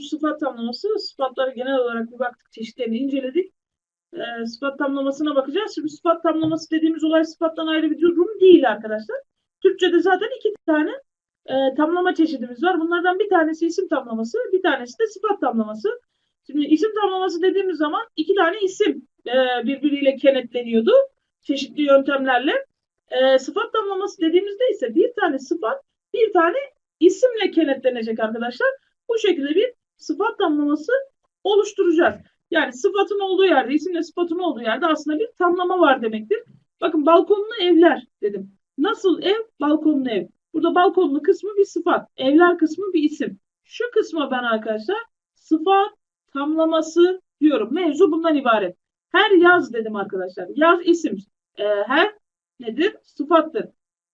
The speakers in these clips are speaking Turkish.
konumuz sıfat tamlaması. Sıfatları genel olarak bir baktık, çeşitlerini inceledik. E, sıfat tamlamasına bakacağız. Şimdi sıfat tamlaması dediğimiz olay sıfattan ayrı bir durum değil arkadaşlar. Türkçe'de zaten iki tane e, tamlama çeşidimiz var. Bunlardan bir tanesi isim tamlaması, bir tanesi de sıfat tamlaması. Şimdi isim tamlaması dediğimiz zaman iki tane isim e, birbiriyle kenetleniyordu çeşitli yöntemlerle. E, sıfat tamlaması dediğimizde ise bir tane sıfat, bir tane isimle kenetlenecek arkadaşlar. Bu şekilde bir tamlaması oluşturacağız. Yani sıfatın olduğu yerde, isimle sıfatın olduğu yerde aslında bir tamlama var demektir. Bakın balkonlu evler dedim. Nasıl ev? Balkonlu ev. Burada balkonlu kısmı bir sıfat. Evler kısmı bir isim. Şu kısma ben arkadaşlar sıfat tamlaması diyorum. Mevzu bundan ibaret. Her yaz dedim arkadaşlar. Yaz isim. Ee, her nedir? Sıfattır.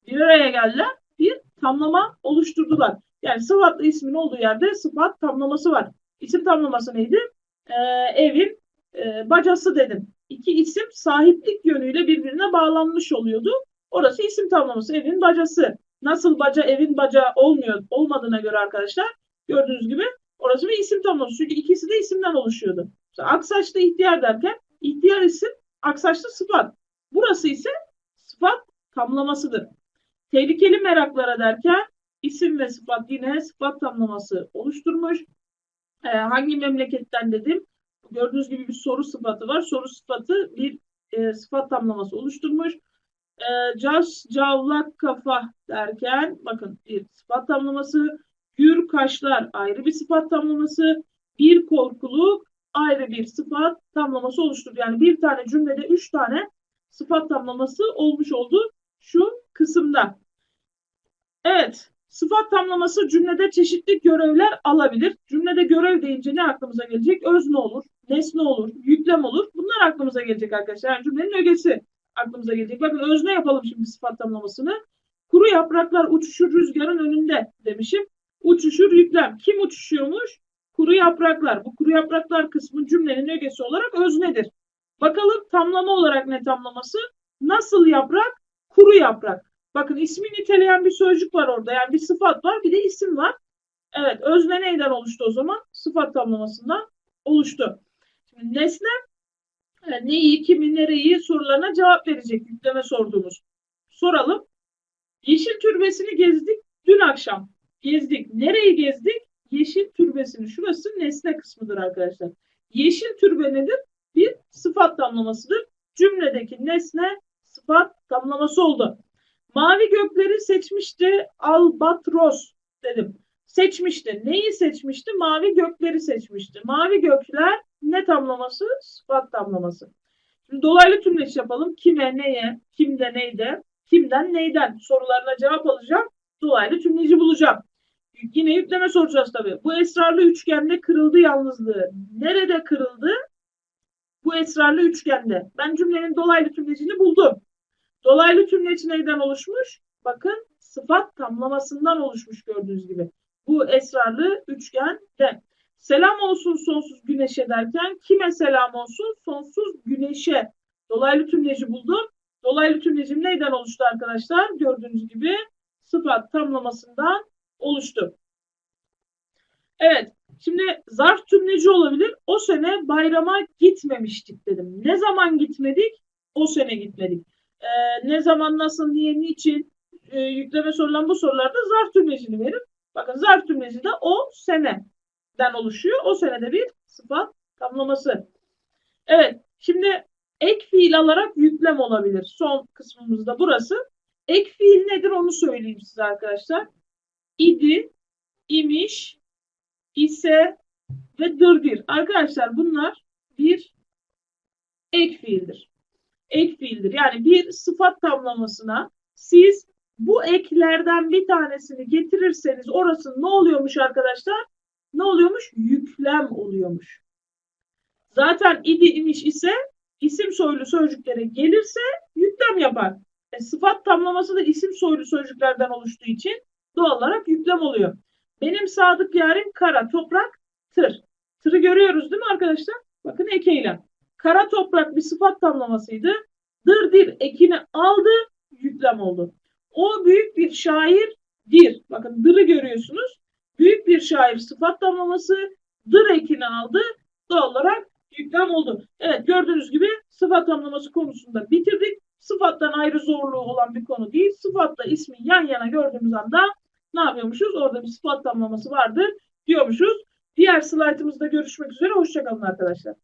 Bir araya geldiler. Bir tamlama oluşturdular. Yani sıfatlı ismin olduğu yerde sıfat tamlaması var. İsim tamlaması neydi? Ee, evin e, bacası dedim. İki isim sahiplik yönüyle birbirine bağlanmış oluyordu. Orası isim tamlaması. Evin bacası. Nasıl baca evin baca olmuyor olmadığına göre arkadaşlar gördüğünüz gibi orası bir isim tamlaması. Çünkü ikisi de isimden oluşuyordu. Mesela Aksaçlı ihtiyar derken ihtiyar isim, Aksaçlı sıfat. Burası ise sıfat tamlamasıdır. Tehlikeli meraklara derken isim ve sıfat yine sıfat tamlaması oluşturmuş. Ee, hangi memleketten dedim? Gördüğünüz gibi bir soru sıfatı var. Soru sıfatı bir e, sıfat tamlaması oluşturmuş. E, cas, cavlak, kafa derken bakın bir sıfat tamlaması. Gür, kaşlar ayrı bir sıfat tamlaması. Bir korkuluk ayrı bir sıfat tamlaması oluşturdu. Yani bir tane cümlede üç tane sıfat tamlaması olmuş oldu şu kısımda. Evet, sıfat tamlaması cümlede çeşitli görevler alabilir. Cümlede görev deyince ne aklımıza gelecek? Özne olur, nesne olur, yüklem olur. Bunlar aklımıza gelecek arkadaşlar. Yani cümlenin ögesi aklımıza gelecek. Bakın özne yapalım şimdi sıfat tamlamasını. Kuru yapraklar uçuşur rüzgarın önünde demişim. Uçuşur yüklem. Kim uçuşuyormuş? Kuru yapraklar. Bu kuru yapraklar kısmı cümlenin ögesi olarak öznedir. Bakalım tamlama olarak ne tamlaması? Nasıl yaprak? Kuru yaprak. Bakın ismi niteleyen bir sözcük var orada. Yani bir sıfat var bir de isim var. Evet özne neyden oluştu o zaman? Sıfat tamlamasından oluştu. Şimdi nesne e, neyi, kimi, nereyi sorularına cevap verecek yükleme sorduğumuz. Soralım. Yeşil türbesini gezdik dün akşam. Gezdik. Nereyi gezdik? Yeşil türbesini. Şurası nesne kısmıdır arkadaşlar. Yeşil türbe nedir? Bir sıfat tamlamasıdır. Cümledeki nesne sıfat tamlaması oldu. Mavi gökleri seçmişti albatros dedim. Seçmişti. Neyi seçmişti? Mavi gökleri seçmişti. Mavi gökler ne tamlaması? Sıfat tamlaması. Şimdi dolaylı tümleç yapalım. Kime, neye, kimde, neyde, kimden, neyden sorularına cevap alacağım. Dolaylı tümleci bulacağım. Yine yükleme soracağız tabii. Bu esrarlı üçgende kırıldı yalnızlığı. Nerede kırıldı? Bu esrarlı üçgende. Ben cümlenin dolaylı tümlecini buldum. Dolaylı tümleç neyden oluşmuş? Bakın sıfat tamlamasından oluşmuş gördüğünüz gibi. Bu esrarlı üçgende. Selam olsun sonsuz güneşe derken kime selam olsun? Sonsuz güneşe. Dolaylı tümleci buldum. Dolaylı tümlecim neyden oluştu arkadaşlar? Gördüğünüz gibi sıfat tamlamasından oluştu. Evet. Şimdi zarf tümleci olabilir. O sene bayrama gitmemiştik dedim. Ne zaman gitmedik? O sene gitmedik. Ee, ne zaman, nasıl, niye, niçin e, yükleme sorulan bu sorularda zarf tümlecini verir. Bakın zarf tümleci de o seneden oluşuyor. O senede bir sıfat tamlaması. Evet. Şimdi ek fiil alarak yüklem olabilir. Son kısmımızda burası. Ek fiil nedir onu söyleyeyim size arkadaşlar. İdi, imiş, ise ve dırdir. Arkadaşlar bunlar bir ek fiildir. Ek fiildir. Yani bir sıfat tamlamasına siz bu eklerden bir tanesini getirirseniz orası ne oluyormuş arkadaşlar? Ne oluyormuş? Yüklem oluyormuş. Zaten idi imiş ise isim soylu sözcüklere gelirse yüklem yapar. E, sıfat tamlaması da isim soylu sözcüklerden oluştuğu için doğal olarak yüklem oluyor. Benim sadık yarim kara, toprak, tır. Tırı görüyoruz değil mi arkadaşlar? Bakın ekeyle. Kara toprak bir sıfat tamlamasıydı. Dırdir ekini aldı, yüklem oldu. O büyük bir şair dir. Bakın dırı görüyorsunuz. Büyük bir şair sıfat tamlaması. dır ekini aldı. Doğal olarak yüklem oldu. Evet gördüğünüz gibi sıfat tamlaması konusunda bitirdik. Sıfattan ayrı zorluğu olan bir konu değil. Sıfatla ismi yan yana gördüğümüz anda ne yapıyormuşuz? Orada bir sıfat tamlaması vardır diyormuşuz. Diğer slaytımızda görüşmek üzere. Hoşçakalın arkadaşlar.